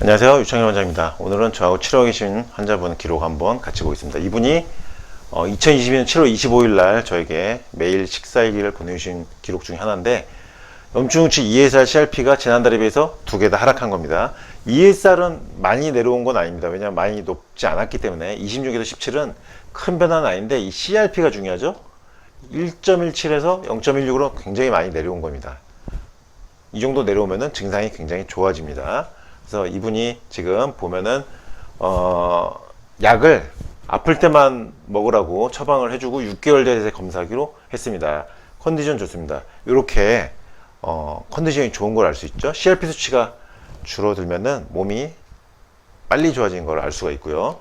안녕하세요. 유창현 원장입니다. 오늘은 저하고 치료하고 계신 환자분 기록 한번 같이 보겠습니다. 이분이 어, 2022년 7월 25일 날 저에게 매일 식사일기를 보내주신 기록 중에 하나인데 염증치 ESR, CRP가 지난달에 비해서 두 개 다 하락한 겁니다. ESR은 많이 내려온 건 아닙니다. 왜냐하면 많이 높지 않았기 때문에 26에서 17은 큰 변화는 아닌데 이 CRP가 중요하죠. 1.17에서 0.16으로 굉장히 많이 내려온 겁니다. 이 정도 내려오면은 증상이 굉장히 좋아집니다. 그래서 이분이 지금 보면은 어 약을 아플 때만 먹으라고 처방을 해주고 6개월 전에 검사하기로 했습니다. 컨디션 좋습니다. 이렇게 어 컨디션이 좋은 걸 알 수 있죠. CRP 수치가 줄어들면은 몸이 빨리 좋아지는 걸알 수가 있고요.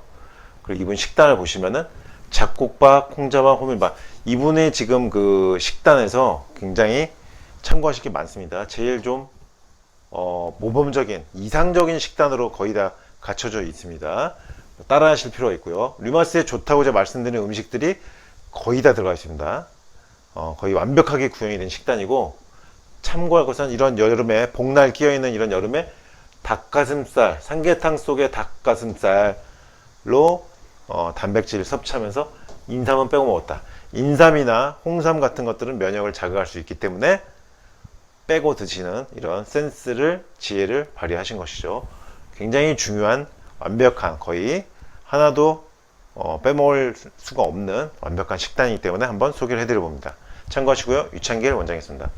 그리고 이분 식단을 보시면은 잡곡밥, 콩자밥, 호밀밥 이분의 지금 그 식단에서 굉장히 참고하실 게 많습니다. 제일 좀 어, 모범적인 이상적인 식단으로 거의 다 갖춰져 있습니다. 따라하실 필요가 있고요. 류마스에 좋다고 제가 말씀드린 음식들이 거의 다 들어가 있습니다. 어, 거의 완벽하게 구현이 된 식단이고 참고할 것은 이런 여름에 복날 끼어 있는 이런 여름에 닭가슴살, 삼계탕 속에 닭가슴살로 어, 단백질을 섭취하면서 인삼은 빼고 먹었다. 인삼이나 홍삼 같은 것들은 면역을 자극할 수 있기 때문에 빼고 드시는 이런 센스를 지혜를 발휘하신 것이죠. 굉장히 중요한 완벽한 거의 하나도 어, 빼먹을 수가 없는 완벽한 식단이기 때문에 한번 소개를 해드려 봅니다. 참고하시고요. 유창길 원장이었습니다.